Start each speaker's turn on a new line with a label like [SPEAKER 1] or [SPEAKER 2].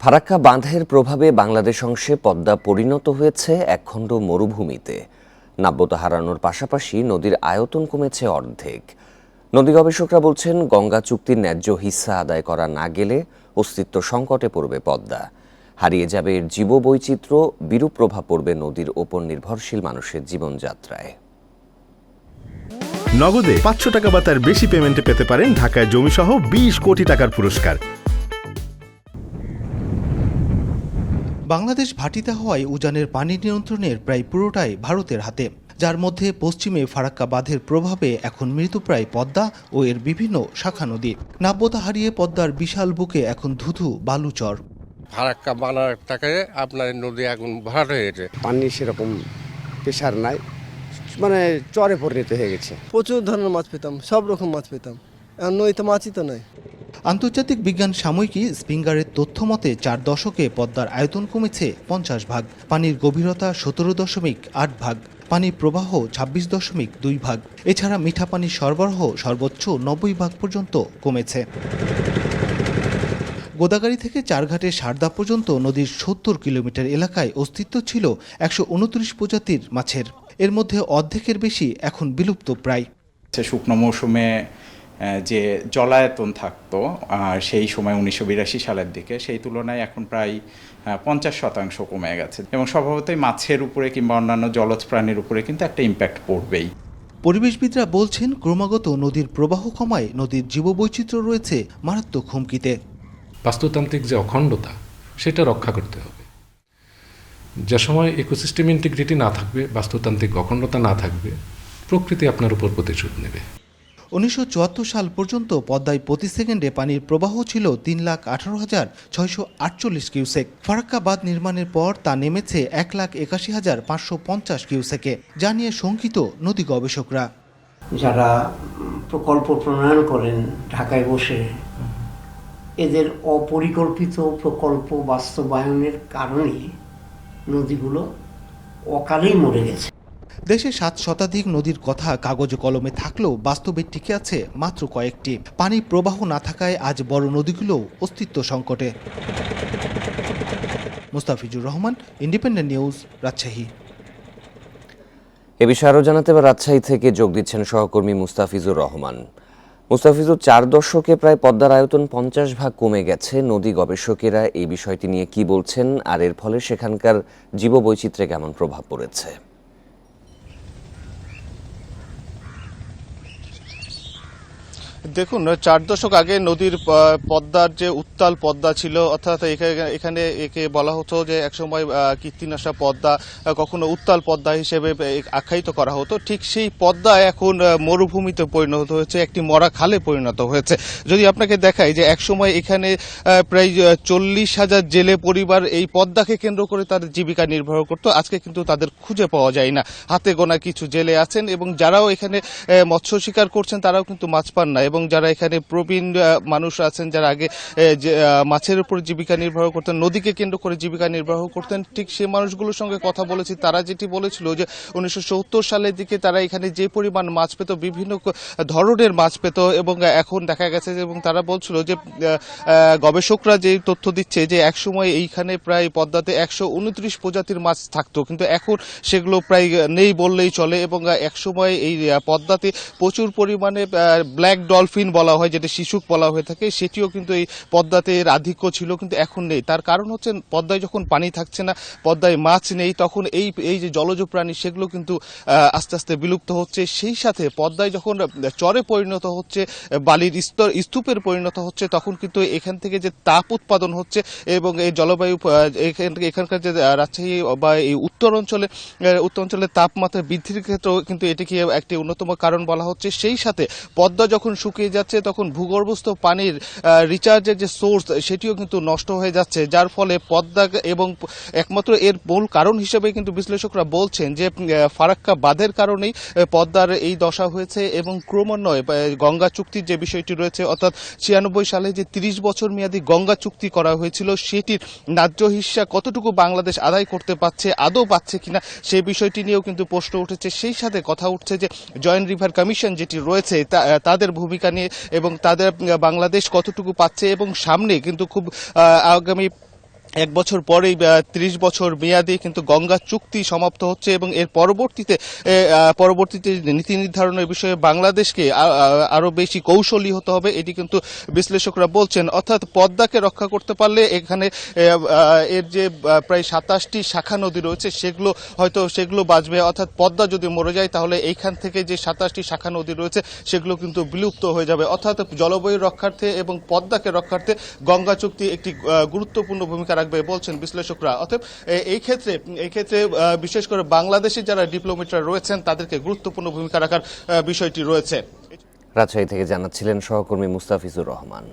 [SPEAKER 1] ফারাক্কা বাঁধের প্রভাবে বাংলাদেশ অংশে পদ্মা পরিণত হয়েছে একখণ্ড মরুভূমিতে। নাব্যতা হারানোর পাশাপাশি নদীর আয়তন কমেছে অর্ধেক। নদী গবেষকরা বলছেন, গঙ্গা চুক্তির ন্যায্য হিস্সা আদায় করা না গেলে অস্তিত্ব সংকটে পড়বে পদ্মা। হারিয়ে যাবে এর জীববৈচিত্র্য, বিরূপ প্রভাব পড়বে নদীর ওপর নির্ভরশীল মানুষের জীবনযাত্রায়।
[SPEAKER 2] নগদে পাঁচশো টাকা বা তার বেশি পেমেন্টে পেতে পারেন ঢাকায় জমিসহ বিশ কোটি টাকার পুরস্কার।
[SPEAKER 3] বাংলাদেশ ভাটিতে হওয়ায় উজানের পানি নিয়ন্ত্রণের প্রায় পুরোটাই ভারতের হাতে। যার মধ্যে পশ্চিমে ফারাক্কা বাঁধের প্রভাবে এখন মৃতপ্রায় পদ্মা ও এর বিভিন্ন শাখা নদী। নাব্যতা হারিয়ে পদ্মার বিশাল বুকে এখন ধুধু বালুচর।
[SPEAKER 4] ফারাক্কা বানার টাকায় আপনার নদী এখন ভরাট হয়ে গেছে।
[SPEAKER 5] পানি সেরকম প্রেশার নাই মানে চরে পরিণত হয়ে গেছে।
[SPEAKER 6] প্রচুর ধরনের মাছ পেতাম সব রকম মাছ পেতাম। এখন নইতে মাছই তো নাই।
[SPEAKER 3] আন্তর্জাতিক বিজ্ঞান সাময়িকী স্পিঙ্গারের তথ্য মতে, চার দশকে পদ্মার আয়তন কমেছে পঞ্চাশ ভাগ, পানির গভীরতা সতেরো দশমিক আট ভাগ পানির প্রবাহ ছাব্বিশ দশমিক দুই ভাগ। এছাড়া মিঠা পানির সরবরাহ সর্বোচ্চ নব্বই ভাগ পর্যন্ত কমেছে। গোদাগাড়ি থেকে চারঘাটে সারদা পর্যন্ত নদীর সত্তর কিলোমিটার এলাকায় অস্তিত্ব ছিল একশো উনত্রিশ প্রজাতির মাছের। এর মধ্যে অর্ধেকের বেশি এখন বিলুপ্ত প্রায়।
[SPEAKER 7] শুকনো মৌসুমে যে জলায়তন থাকতো সেই সময় উনিশশো বিরাশি সালের দিকে সেই তুলনায় এখন প্রায় পঞ্চাশ শতাংশ কমে গেছে। এবং স্বভাবতই মাছের উপরে কিংবা অন্যান্য জলজ প্রাণীর উপরে কিন্তু একটা ইম্প্যাক্ট পড়বেই।
[SPEAKER 3] পরিবেশবিদরা বলছেন ক্রমাগত নদীর প্রবাহ কমায় নদীর জীববৈচিত্র্য রয়েছে মারাত্মক হুমকিতে।
[SPEAKER 8] বাস্তুতান্ত্রিক যে অখণ্ডতা সেটা রক্ষা করতে হবে। যে সময় ইকোসিস্টেম ইন্টিগ্রিটি না থাকবে বাস্তুতান্ত্রিক অখণ্ডতা না থাকবে প্রকৃতি আপনার উপর প্রতিশোধ নেবে।
[SPEAKER 3] উনিশশো চুয়াত্তর সাল পর্যন্ত পদ্মায় প্রতি সেকেন্ডে পানির প্রবাহ ছিল তিন লাখ আঠারো হাজার ছয়শো আটচল্লিশ কিউসেক। ফারাক্কা বাঁধ নির্মাণের পর তা নেমেছে এক লাখ একাশি হাজার পাঁচশো পঞ্চাশ কিউসেকে, যা নিয়ে শঙ্কিত নদী গবেষকরা।
[SPEAKER 9] যারা প্রকল্প প্রণয়ন করেন ঢাকায় বসে, এদের অপরিকল্পিত প্রকল্প বাস্তবায়নের কারণে নদীগুলো অকালেই মরে গেছে।
[SPEAKER 3] দেশে সাত শতাধিক নদীর কথা কাগজে কলমে থাকলেও বাস্তবে টিকে আছে মাত্র কয়েকটি। পানি প্রবাহ না থাকায় আজ বড় নদীগুলোও অস্তিত্ব সংকটে। Mustafizur Rahman, independent news, Rajshahi.
[SPEAKER 1] এ বিষয়ে আরও জানাতে এবার রাজশাহী থেকে যোগ দিচ্ছেন সহকর্মী মুস্তাফিজুর রহমান। মুস্তাফিজুর, চার দশকে প্রায় পদ্মার আয়তন পঞ্চাশ ভাগ কমে গেছে। নদী গবেষকেরা এই বিষয়টি নিয়ে কি বলছেন আর এর ফলে সেখানকার জীববৈচিত্র্যে কেমন প্রভাব পড়েছে?
[SPEAKER 10] দেখুন, চার দশক আগে নদীর পদ্মার যে উত্তাল পদ্মা ছিল, অর্থাৎ এখা- এখানে একে বলা হতো যে একসময় কীর্তিনাশা পদ্মা কখনো উত্তাল পদ্মা হিসেবে আখ্যায়িত করা হতো। ঠিক সেই পদ্মা এখন মরুভূমিতে পরিণত হয়েছে, একটি মরা খালে পরিণত হয়েছে। যদি আপনাকে দেখাই যে একসময় এখানে প্রায় চল্লিশ হাজার জেলে পরিবার এই পদ্মাকে কেন্দ্র করে তাদের জীবিকা নির্বাহ করত, আজকে কিন্তু তাদের খুঁজে পাওয়া যায় না। হাতে গোনা কিছু জেলে আছেন এবং যারাও এখানে মৎস্য শিকার করছেন, তারাও কিন্তু মাছ পান না। এবং যারা এখানে প্রবীণ মানুষ আছেন, যারা আগে মাছের উপর জীবিকা নির্বাহ করতেন, নদীকে কেন্দ্র করে জীবিকা নির্বাহ করতেন, ঠিক সেই মানুষগুলোর সঙ্গে কথা বলেছি। তারা যেটি বলেছিল যে উনিশশো সত্তর সালের দিকে তারা এখানে যে পরিমাণ মাছ পেত, বিভিন্ন ধরনের মাছ পেত এবং এখন দেখা গেছে এবং তারা বলছিল যে গবেষকরা যে তথ্য দিচ্ছে যে একসময় এইখানে প্রায় পদ্মাতে একশো উনত্রিশ প্রজাতির মাছ থাকতো, কিন্তু এখন সেগুলো প্রায় নেই বললেই চলে এবং একসময় এই পদ্মাতে প্রচুর পরিমাণে ব্ল্যাক ডলফিন বলা হয়, যেটা শিশুক বলা হয়ে থাকে, সেটিও কিন্তু এই পদ্মাতে এর আধিক্য ছিল, কিন্তু এখন নেই। তার কারণ হচ্ছে, পদ্মায় যখন পানি থাকছে না, পদ্মায় মাছ নেই, তখন এই এই যে জলজ প্রাণী, সেগুলো কিন্তু আস্তে আস্তে বিলুপ্ত হচ্ছে। সেই সাথে পদ্মায় যখন চরে পরিণত হচ্ছে, বালির স্তর, স্তূপের পরিণত হচ্ছে, তখন কিন্তু এখান থেকে যে তাপ উৎপাদন হচ্ছে এবং এই জলবায়ু এখানকার যে রাজশাহী বা এই উত্তর অঞ্চলে উত্তর অঞ্চলের তাপমাত্রা বৃদ্ধির ক্ষেত্রেও কিন্তু এটিকে একটি অন্যতম কারণ বলা হচ্ছে। সেই সাথে পদ্মা যখন শুকিয়ে যাচ্ছে, তখন ভূগর্ভস্থ পানির রিচার্জের যে সোর্স সেটিও কিন্তু নষ্ট হয়ে যাচ্ছে। যার ফলে পদ্মা এবং একমাত্র এর মূল কারণ হিসেবে কিন্তু বিশ্লেষকরা বলছেন যে ফারাক্কা বাঁধের কারণেই পদ্মার এই দশা হয়েছে এবং ক্রমান্বয়ে গঙ্গা চুক্তির যে বিষয়টি রয়েছে, অর্থাৎ ছিয়ানব্বই সালে যে তিরিশ বছর মেয়াদী গঙ্গা চুক্তি করা হয়েছিল, সেটির ন্যায্য হিস্সা কতটুকু বাংলাদেশ আদায় করতে পারছে, আদৌ পাচ্ছে কিনা সেই বিষয়টি নিয়েও কিন্তু প্রশ্ন উঠেছে। সেই সাথে কথা উঠছে যে, জয়েন্ট রিভার কমিশন যেটি রয়েছে তাদের ভূমিকা নিয়ে এবং তাদের বাংলাদেশ কতটুকু পাচ্ছে এবং সামনে কিন্তু খুব আগামী এক বছর পরেই ত্রিশ বছর মেয়াদি কিন্তু গঙ্গা চুক্তি সমাপ্ত হচ্ছে এবং এর পরবর্তীতে পরবর্তীতে নীতি নির্ধারণের বিষয়ে বাংলাদেশকে আ- আ- বেশি কৌশলী হতে হবে, এটি কিন্তু বিশ্লেষকরা বলছেন। অর্থাৎ পদ্মাকে রক্ষা করতে পারলে এখানে এর যে প্রায় সাতাশটি শাখা নদী রয়েছে, সেগুলো হয়তো সেগুলো বাঁচবে। অর্থাৎ পদ্মা যদি মরে যায়, তাহলে এইখান থেকে যে সাতাশটি শাখা নদী রয়েছে, সেগুলো কিন্তু বিলুপ্ত হয়ে যাবে। অর্থাৎ জলবায়ু রক্ষার্থে এবং পদ্মাকে রক্ষার্থে গঙ্গা চুক্তি একটি গুরুত্বপূর্ণ ভূমিকা রাখবে বলছেন বিশ্লেষকরা। অতএব এই ক্ষেত্রে এই ক্ষেত্রে বিশেষ করে বাংলাদেশের যারা ডিপ্লোমেটরা রয়েছেন, তাদেরকে গুরুত্বপূর্ণ ভূমিকা রাখার বিষয়টি রয়েছে।
[SPEAKER 1] রাজশাহী থেকে জানাচ্ছিলেন সহকর্মী মুস্তাফিজুর রহমান।